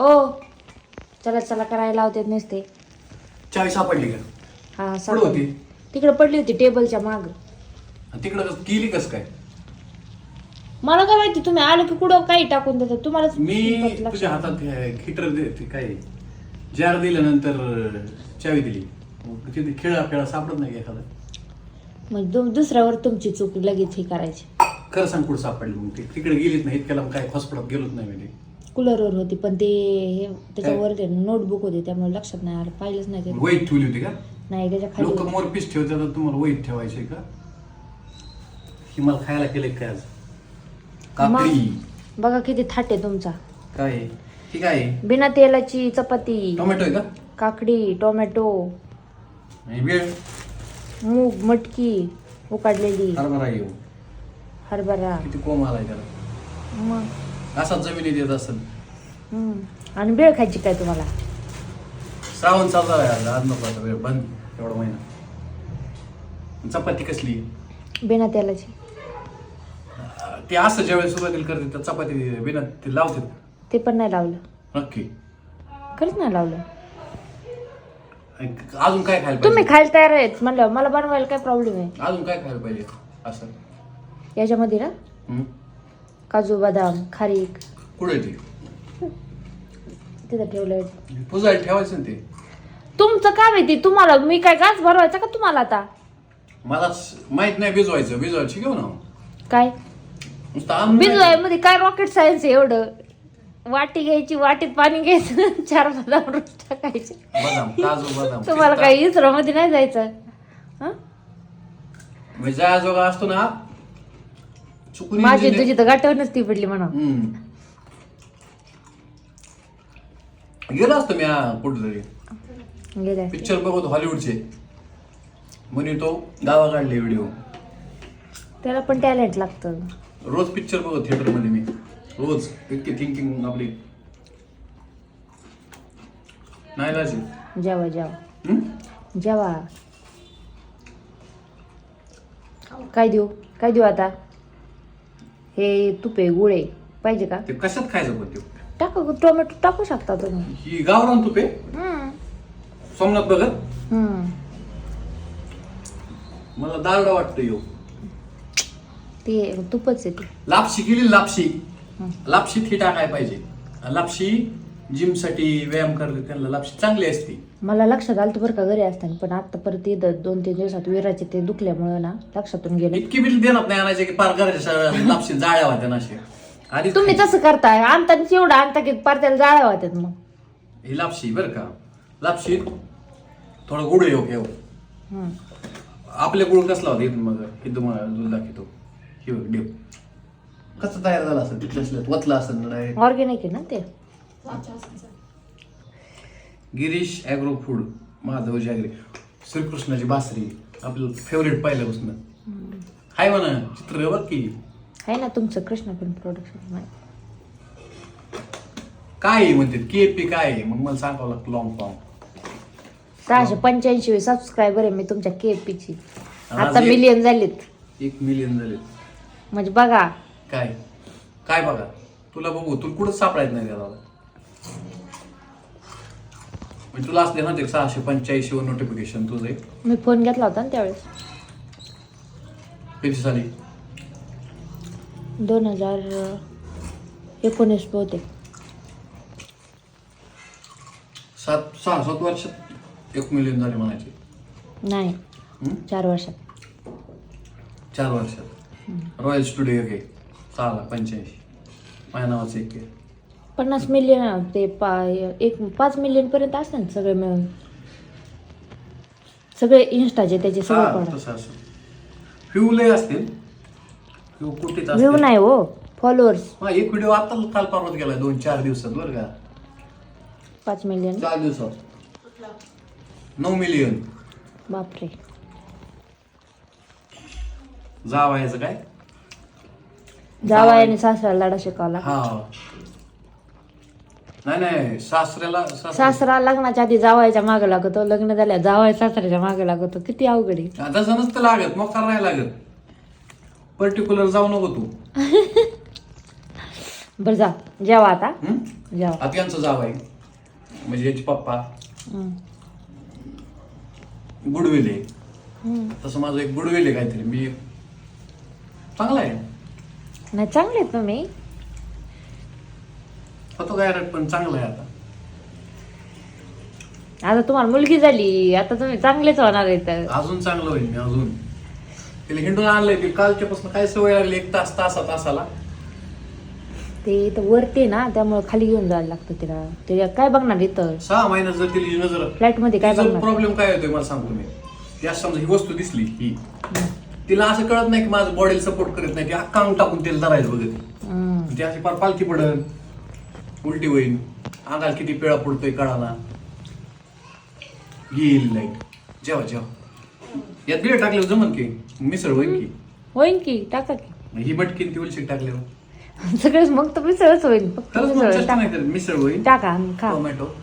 ओ. चला चला करायला लावते नुसते. चावी सापडली का? हा कुठं सापडली. होती? तिकडे पडली होती टेबलच्या माग. आणि तिकडं कस- गेली कस काय? मला काय माहिती तुम्ही आलो की कुठं काही टाकून देतात. तुम्हालाच मी लक्षात- तुझ्या हातात हिटर ते काय? जार दिल्यानंतर अं, चावी दिली. मग तिथे खेळा खेळा सापडत नाही का एखादा? मग दु- दुसऱ्यावर तुमची चूक लगेच हे करायची. खरं सांग कुठं सापडली मग ते? तिकडे गेलीच नाही इतक्याला मग काय हॉस्पिटल गेलोच नाही मी ते. कूलरवर होती पण ते हे त्याच्यावर नोटबुक होती त्यामुळे लक्षात नाही आलं पाहिलंच नाही ते वहीत ठेवली होती का? नाही त्याच्याखाली लोक होती. मोरपीस ठेवतात तर तुम्हाला वहीत ठेवायचे का? ही मला खायला केलंय काय आज? काकडी. बघा किती थाट आहे तुमचा. काय? आहे? ही काय? आहे? बिना तेलाची चपाती. टोमॅटो आहे का? काकडी टोमॅटो. आणि वेळ मूग मटकी उकाडलेली. हरभरा येऊ हरभरा. किती कोम आलाय त्याला. मग. असाच जमिनीत येत असेल. हम्म. आणि बेळ खायची काय तुम्हाला? श्रावण चालू आहे आज आज नको आता वेळ बंद एवढा महिना. चपाती कसली? बिना तेलाची. ते असं ज्यावेळेस सुरुवातीला करते तर चपाती बिना ते लावते. ते पण नाही लावलं. नक्की. खरंच नाही लावलं. अजून काय खायला तुम्ही पाहिजे? खायला तयार आहेत म्हणलं मला बनवायला काय प्रॉब्लेम आहे? अजून काय खायला पाहिजे असं? याच्यामध्ये ना? काजू बदाम खारीक. कुठे ते? तिथं ठेवलंय पुजायला ठेवायचं ना ते. तुमचं काय माहिती तुम्हाला मी काय गाच भरवायचा का तुम्हाला आता? मला स- माहीत नाही भिजवायचं. भिजवायचं शिकव ना काय? नुसतं भिजवायमध्ये काय रॉकेट सायन्स आहे एवढं? वाटी घ्यायची वाटीत पाणी घ्यायचं चार बदाम रोज टाकायचे. बदाम काजू बदाम. तुम्हाला पिस्ता. काही इस्रो मध्ये नाही जायचं? हं? म्हणजे ज्या जोगा असतो ना चुकून माझी तुझी तर गाठव नसती पडली म्हणा. गेलो असतो मी कुठेतरी. गेल्या पिक्चर बघतो हॉलिवूडचे म्हणे तो गावा काढले व्हिडिओ त्याला पण टॅलेंट लागतं. रोज पिक्चर बघतो थिएटरमध्ये मी. रोज. इतकी थिंकिंग आपली. नाही जायचे जेवा जेवा. जेवा. काय देऊ? काय देऊ आता? हे तुपे गुळे पाहिजे का? ते कशात खायचं पण ते? टाकू टोमॅटो टाकू शकता तुम्ही. ही गावरान तुपे? हम्म. सोमनाथ हम्म. मला दारडा वाटतं येऊ ते तुपच आहे ते. लापशी केली लापशी. लापशीत ही टाकाय पाहिजे. लापशी जिमसाठी व्यायाम करते त्यांना लापशी चांगली असते. मला लक्षात आलं बरं का घरी असताना पण आता परत इथं दोन तीन दिवसात विराचे ते दुखल्यामुळं ना लक्षातून गेलं. इतकी बिल देणार नाही आणायचे की पार लापशी जाळ्या होत्या ना अशा. आधीच तुम्ही. तसं करताय आणताना एवढं आणता की पार त्याला जाळ्या होत्यात मग. ही लापशी बरं का. लापशी थोडा गुड येऊ घेऊ. आपले गुळ कसला होता इथून मग? इथं मला दूध दाखवतो. हे बघ डेव कसं तयार झालं असेल तिथलं वतलं असेल ना direct. ऑर्गॅनिक आहे ना ते. गिरीश ॲग्रो फूड माधव जागरे श्रीकृष्णाची बासरी आपलं फेवरेट पहिल्यापासून. हाय म्हणा चित्र बघ की. आहे ना तुमचं कृष्ण पण प्रोडक्शन काय आहे म्हणते? के पी काय आहे? मग मला सांगावं लागतं लॉंग फॉर्म सहाशे पंच्याऐंशी सबस्क्रायबर आहे मी तुमच्या केपीची आज आता एक- मिलियन झालीत. एक मिलियन झाले म्हणजे बघा. काय? काय बघा? तुला बघू तुला कुठं सापडायचं नाही त्याला. म्हणजे तुला असते ना ते सहाशे पंच्याऐंशी वर नोटिफिकेशन तुझं मी फोन घेतला होता ना त्यावेळेस. किती साली? दोन हजार एकोणीस बहुतेक. सात सहा सात वर्षात एक मिलियन झाले म्हणायचे. नाही हं? चार वर्षात. चार वर्षात. रॉयल स्टुडिओ घे सहा लाख पंच्याऐंशी. माझ्या नावाचं एक घे. पन्नास मिलियन ते पा एक पाच मिलियन पर्यंत असतात ना सगळे मिळून. सगळे इन्स्टाचे त्याचे सगळे प्रॉडक्ट तसं असं. फ्यू लय असतील. फ्यू कुठेच व्ह्यू असतील. नाही हो फॉलोअर्स हा, एक व्हिडिओ आता काल परवाच गेला दोन चार दिवसात बरं का. पाच मिलियन चार दिवसात. नऊ मिलियन बापरे. जावायचं काय? जावायाने. सासऱ्याला लढा शिकवला. हा. नाही नाही सासऱ्याला सासरे- सासरा लग्नाच्या आधी जावायच्या मागे लागतो लग्न झाल्या जावाय सासऱ्याच्या मागे लागतो किती अवघड आहे. तसं नसतं लागत मग नाही लागत. पर्टिक्युलर जाऊ नको तू. बरं जा जेवा आता. हं? जेवा. आता यांचं जाव आहे म्हणजे याचे पप्पा. हम्म. गुडवेल. आहे हम्म. तसं माझं एक गुडवेल आहे काहीतरी. मी चांगला आहे. नाही चांगले आहेत तुम्ही होतो काय रट पण चांगला आहे आता. आता तुम्हाला मुलगी झाली आता तुम्ही चांगलेच होणार आहेत अजून चांगलं होईल मी अजून. तिला हिंडून आणलंय ते कालच्यापासून काय सवय लागली एक तास तासा तासाला. ते इथं वरते ना त्यामुळे खाली घेऊन जायला लागतं तिला. ते काय बघणार इथं? सहा महिन्यात जर तिला ही नजर फ्लॅटमध्ये काय बघणार? प्रॉब्लेम काय होतोय मला सांगतो मी या समजा ही वस्तू दिसली ही. तिला असं कळत नाही की माझं बॉडीला सपोर्ट करत नाही ती अख्खा अंग टाकून तिला धरायचं बघत हम्म. ती अशी फार पालखी पडन. उलटी होईल अंगाला किती पिळा पडतोय कळाला. येईल लाइट जेवा जेवा. यात बिळ टाकल्यावर जमन की? मिसळ होईल की? होईन की. टाका की. ही मटकीन ती उलशी टाकल्यावर. सगळेच मग तर मिसळच होईल फक्त खरंच मग मिसळ टाका. नाही करत मिसळ होईल टाका आणि खा. टोमॅटो.